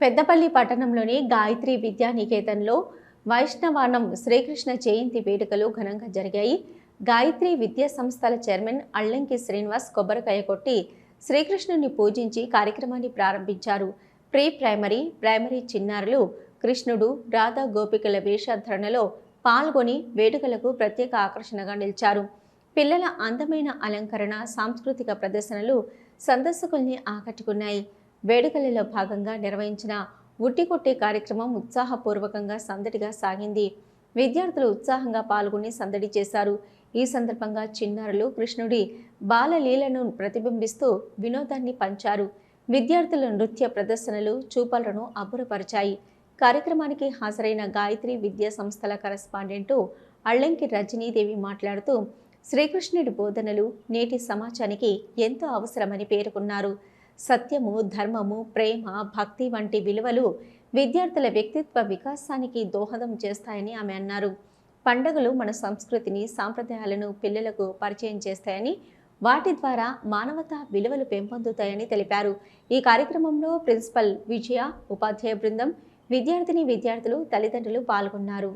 పెద్దపల్లి పట్టణంలోని గాయత్రి విద్యానికేతన్లో వైష్ణవానం శ్రీకృష్ణ జయంతి వేడుకలు ఘనంగా జరిగాయి. గాయత్రి విద్యా సంస్థల చైర్మన్ అల్లంకి శ్రీనివాస్ కొబ్బరికాయ కొట్టి శ్రీకృష్ణుని పూజించి కార్యక్రమాన్ని ప్రారంభించారు. ప్రీ ప్రైమరీ ప్రైమరీ చిన్నారులు కృష్ణుడు రాధా గోపికల వేషధరణలో పాల్గొని వేడుకలకు ప్రత్యేక ఆకర్షణగా నిలిచారు. పిల్లల అందమైన అలంకరణ సాంస్కృతిక ప్రదర్శనలు సందర్శకుల్ని ఆకట్టుకున్నాయి. వేడుకలలో భాగంగా నిర్వహించిన ఉట్టికొట్టే కార్యక్రమం ఉత్సాహపూర్వకంగా సందడిగా సాగింది. విద్యార్థులు ఉత్సాహంగా పాల్గొని సందడి చేశారు. ఈ సందర్భంగా చిన్నారులు కృష్ణుడి బాలలీలను ప్రతిబింబిస్తూ వినోదాన్ని పంచారు. విద్యార్థుల నృత్య ప్రదర్శనలు చూపలను అబ్బురపరిచాయి. కార్యక్రమానికి హాజరైన గాయత్రి విద్యా సంస్థల కరస్పాండెంటు అళ్ళంకి రజనీదేవి మాట్లాడుతూ శ్రీకృష్ణుడి బోధనలు నేటి సమాజానికి ఎంతో అవసరమని పేర్కొన్నారు. సత్యము ధర్మము ప్రేమ భక్తి వంటి విలువలు విద్యార్థుల వ్యక్తిత్వ వికాసానికి దోహదం చేస్తాయని ఆమె అన్నారు. పండుగలు మన సంస్కృతిని సాంప్రదాయాలను పిల్లలకు పరిచయం చేస్తాయని వాటి ద్వారా మానవతా విలువలు పెంపొందుతాయని తెలిపారు. ఈ కార్యక్రమంలో ప్రిన్సిపల్ విజయ ఉపాధ్యాయ బృందం విద్యార్థిని విద్యార్థులు తల్లిదండ్రులు పాల్గొన్నారు.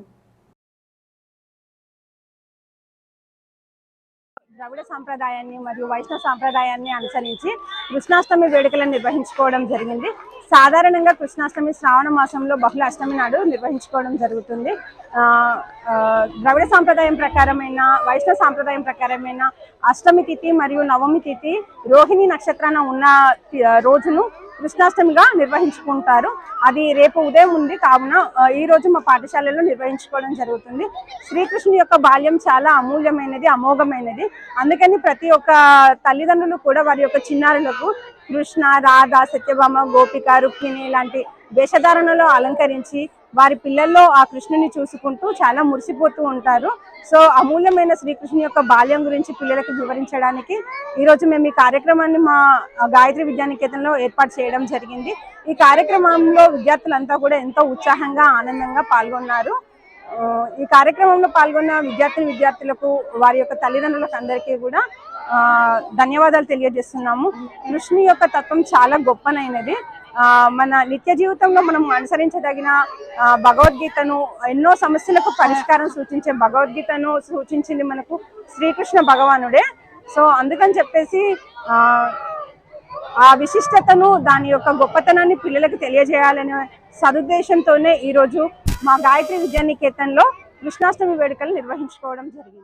ద్రవిడ సాంప్రదాయాన్ని మరియు వైష్ణవ సాంప్రదాయాన్ని అనుసరించి కృష్ణాష్టమి వేడుకలను నిర్వహించుకోవడం జరిగింది. సాధారణంగా కృష్ణాష్టమి శ్రావణ మాసంలో బహుళ అష్టమి నాడు నిర్వహించుకోవడం జరుగుతుంది. ద్రవిడ సాంప్రదాయం ప్రకారమైన వైష్ణవ సాంప్రదాయం ప్రకారమైన అష్టమి తిథి మరియు నవమి తిథి రోహిణి నక్షత్రాన ఉన్న రోజును కృష్ణాష్టమిగా నిర్వహించుకుంటారు. అది రేపు ఉదయం ఉంది. కావున ఈ రోజు మా పాఠశాలలో నిర్వహించుకోవడం జరుగుతుంది. శ్రీకృష్ణుని యొక్క బాల్యం చాలా అమూల్యమైనది అమోఘమైనది. అందుకని ప్రతి ఒక్క తల్లిదండ్రులు కూడా వారి యొక్క చిన్నారులకు కృష్ణ రాధ సత్యభామ గోపిక రుక్మిణి లాంటి వేషధారణలో అలంకరించి వారి పిల్లల్లో ఆ కృష్ణుని చూసుకుంటూ చాలా మురిసిపోతూ ఉంటారు. సో అమూల్యమైన శ్రీకృష్ణుని యొక్క బాల్యం గురించి పిల్లలకు వివరించడానికి ఈ రోజు మేము ఈ కార్యక్రమాన్ని మా గాయత్రి విద్యానికేతన్లో ఏర్పాటు చేయడం జరిగింది. ఈ కార్యక్రమంలో విద్యార్థులంతా కూడా ఎంతో ఉత్సాహంగా ఆనందంగా పాల్గొన్నారు. ఈ కార్యక్రమంలో పాల్గొన్న విద్యార్థిని విద్యార్థులకు వారి యొక్క తల్లిదండ్రులకు అందరికీ కూడా ధన్యవాదాలు తెలియజేస్తున్నాము. కృష్ణు యొక్క తత్వం చాలా గొప్పనైనది. మన నిత్య జీవితంలో మనం అనుసరించదగిన భగవద్గీతను ఎన్నో సమస్యలకు పరిష్కారం సూచించే భగవద్గీతను సూచించింది మనకు శ్రీకృష్ణ భగవానుడే. సో అందుకని చెప్పేసి ఆ, ఆ విశిష్టతను దాని యొక్క గొప్పతనాన్ని పిల్లలకు తెలియజేయాలనే సదుద్దేశంతోనే ఈరోజు మా గాయత్రి విద్యానికేతన్లో కృష్ణాష్టమి వేడుకలు నిర్వహించుకోవడం జరిగింది.